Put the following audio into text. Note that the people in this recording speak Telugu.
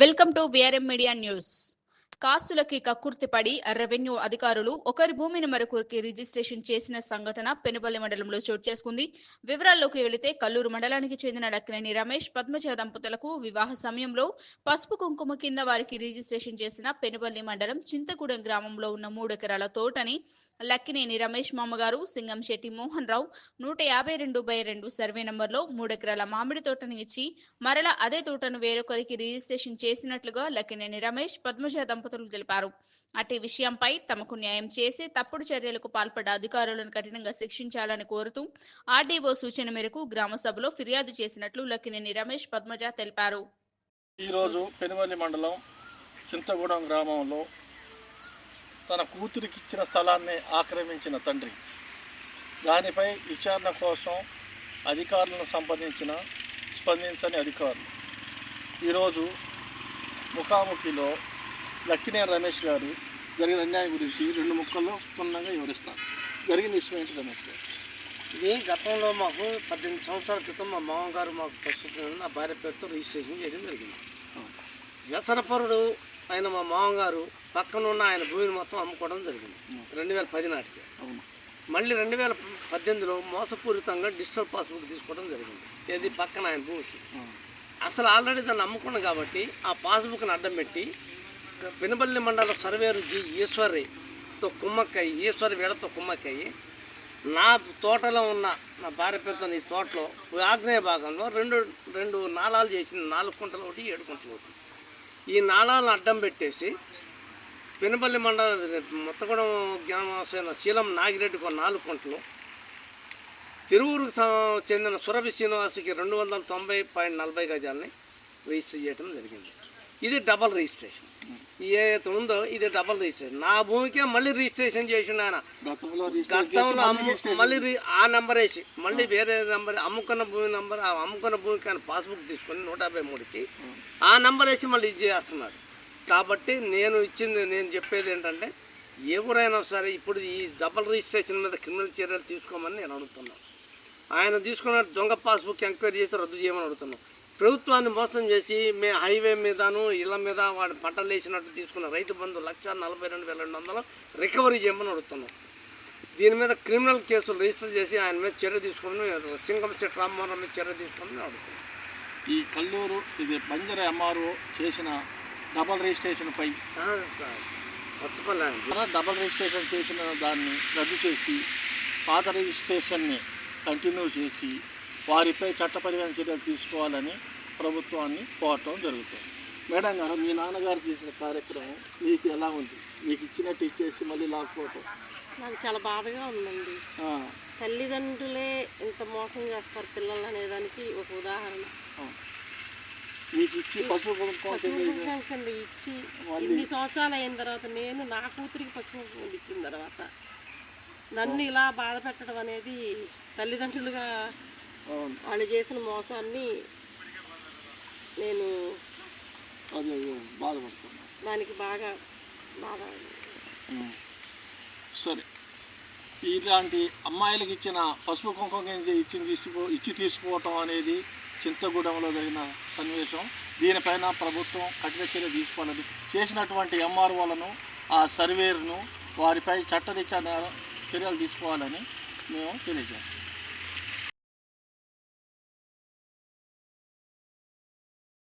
welcome to VRM media news కాస్తులకి కక్కుర్తిపడి రెవెన్యూ అధికారులు ఒకరి భూమిని మరొకరికి రిజిస్ట్రేషన్ చేసిన సంఘటన పెనుపల్లి మండలంలో చోటు చేసుకుంది. వివరాల్లోకి వెళితే కల్లూరు మండలానికి చెందిన డక్కినేని రమేష్ పద్మజ దంపతులకు వివాహ సమయంలో పసుపు కుంకుమ కింద వారికి రిజిస్ట్రేషన్ చేసిన పెనుపల్లి మండలం చింతగూడెం గ్రామంలో ఉన్న మూడెకరాల తోటని లక్కినేని రమేష్ మామగారు సింగంశెట్టి మోహన్ రావు నూట యాభై రెండు బై రెండు సర్వే నంబర్లో మూడెకరాల మామిడి తోటను ఇచ్చి మరలా అదే తోటను వేరొకరికి రిజిస్ట్రేషన్ చేసినట్లుగా లక్కినేని రమేష్ పద్మజ దంపతులు తెలిపారు. అట్టి విషయంపై తమకు న్యాయం చేసి తప్పుడు చర్యలకు పాల్పడ్డ అధికారులను కఠినంగా శిక్షించాలని కోరుతూ ఆర్డీఓ సూచన మేరకు గ్రామ సభలో ఫిర్యాదు చేసినట్లు లక్కినేని రమేష్ పద్మజ తెలిపారు. ఈరోజు పెనుమల్లి మండలం చింతగూడెం గ్రామంలో తన కూతురికి ఇచ్చిన స్థలాన్ని ఆక్రమించిన తండ్రి. దానిపై విచారణ కోసం అధికారులను సంప్రదించిన స్పందించని అధికారులు. ఈరోజు ముఖాముఖిలో లక్కినే రమేష్ గారు జరిగిన అన్యాయం గురించి రెండు ముక్కల్లో క్షుణ్ణంగా వివరిస్తారు. జరిగిన విషయం ఏంటి రమేష్ గారు? ఇది గతంలో మాకు పద్దెనిమిది సంవత్సరాల క్రితం మా మామగారు మాకు ప్రస్తుతం నా భార్య పేరుతో రిజిస్ట్రేషన్ చేయడం జరిగింది. వ్యసనపరుడు అయిన మా మామగారు పక్కన ఉన్న ఆయన భూమిని మొత్తం అమ్ముకోవడం జరిగింది. రెండు వేల పది నాటికి. మళ్ళీ రెండు వేల పద్దెనిమిదిలో మోసపూరితంగా డిజిటల్ పాస్బుక్ తీసుకోవడం జరిగింది. ఏది? పక్కన ఆయన భూమికి. అసలు ఆల్రెడీ దాన్ని అమ్ముకున్నాం కాబట్టి ఆ పాస్బుక్ని అడ్డం పెట్టి పెనుబల్లి మండల సర్వేరు జి ఈశ్వరితో కుమ్మక్కయ్యి ఈశ్వరి వేళతో కుమ్మక్కయ్యి. నా తోటలో ఉన్న నా భార్య పేరుతో ఈ తోటలో ఆగ్నేయ భాగంలో రెండు రెండు నాళాలు చేసింది. నాలుగు కుంటలు ఒకటి ఏడు కుంటలు ఒకటి. ఈ నాళాలను అడ్డం పెట్టేసి పెనుబల్లి మండల మొత్తగూడెం గ్రామమైన శీలం నాగిరెడ్డికి ఒక నాలుగు కుంటలు తిరువురుకు చెందిన సురభి శ్రీనివాసుకి రెండు వందల తొంభై పాయింట్ నలభై గజాలని రిజిస్టర్ చేయడం జరిగింది. ఇది డబల్ రిజిస్ట్రేషన్. ఏదైతే ఉందో ఇది డబల్ రిజిస్ట్రేషన్ నా భూమికే మళ్ళీ రిజిస్ట్రేషన్ చేసిండు ఆయన. గతంలో అమ్ము మళ్ళీ ఆ నెంబర్ వేసి మళ్ళీ వేరే నెంబర్ అమ్ముకున్న భూమి నెంబర్ ఆ అమ్ముకున్న భూమికి ఆయన పాస్బుక్ తీసుకొని నూట యాభై మూడుకి ఆ. నెంబర్ వేసి మళ్ళీ ఇది చేస్తున్నాడు కాబట్టి నేను ఇచ్చింది నేను చెప్పేది ఏంటంటే ఎవరైనా సరే ఇప్పుడు ఈ డబల్ రిజిస్ట్రేషన్ మీద క్రిమినల్ చర్యలు తీసుకోమని నేను అడుగుతున్నాను ఆయన తీసుకున్న దొంగ పాస్బుక్ ఎంక్వైరీ చేసి రద్దు చేయమని అడుగుతున్నాను ప్రభుత్వాన్ని మోసం చేసి మే హైవే మీదను ఇళ్ళ మీద వాడి పంటలు వేసినట్టు తీసుకున్న రైతు బంధు లక్ష నలభై రెండు వేల రెండు వందలు రికవరీ చేయమని అడుగుతున్నాం. దీని మీద క్రిమినల్ కేసులు రిజిస్టర్ చేసి ఆయన మీద చర్య తీసుకోమని సింగం శెట్టి రామ్మోహన్ మీద చర్య తీసుకోమని అడుగుతున్నాం. ఈ కల్లూరు ఇది బంజర ఎంఆర్ఓ చేసిన డబల్ రిజిస్ట్రేషన్ పై డబల్ రిజిస్ట్రేషన్ చేసిన దాన్ని రద్దు చేసి పాత రిజిస్ట్రేషన్ని కంటిన్యూ చేసి వారిపై చట్టపరమైన చర్యలు తీసుకోవాలని ప్రభుత్వాన్ని కోరటం జరుగుతుంది. మేడం గారు మీ నాన్నగారు చేసిన కార్యక్రమం మీకు ఎలా ఉంది? మీకు ఇచ్చినట్టు ఇచ్చేసి మళ్ళీ లాక్కోవటం. నాకు చాలా బాధగా ఉందండి. తల్లిదండ్రులే ఇంత మోసం చేస్తారు పిల్లలు అనేదానికి ఒక ఉదాహరణ. మీకు ఇచ్చి పశువు ఇచ్చి ఇన్ని సంవత్సరాలు అయిన తర్వాత నేను నా కూతురికి పశువు ఇచ్చిన తర్వాత నన్ను ఇలా బాధ పెట్టడం అనేది తల్లిదండ్రులుగా వాళ్ళు చేసిన మోసాన్ని నేను అదే బాధపడుతున్నాను దానికి బాగా బాగా ఉమ్. సరే. ఇలాంటి అమ్మాయిలకు ఇచ్చిన పసుపు కుంకుమ గింజ ఇచ్చి తీసుకో ఇచ్చి తీసుకోవటం అనేది చింతగూడెంలో జరిగిన సన్నివేశం. దీనిపైన ప్రభుత్వం కఠిన చర్య తీసుకోవాలని చేసినటువంటి ఎంఆర్ఓలను ఆ సర్వేర్ను వారిపై చట్టరీత్యా చర్యలు తీసుకోవాలని మేము తెలియజేస్తాం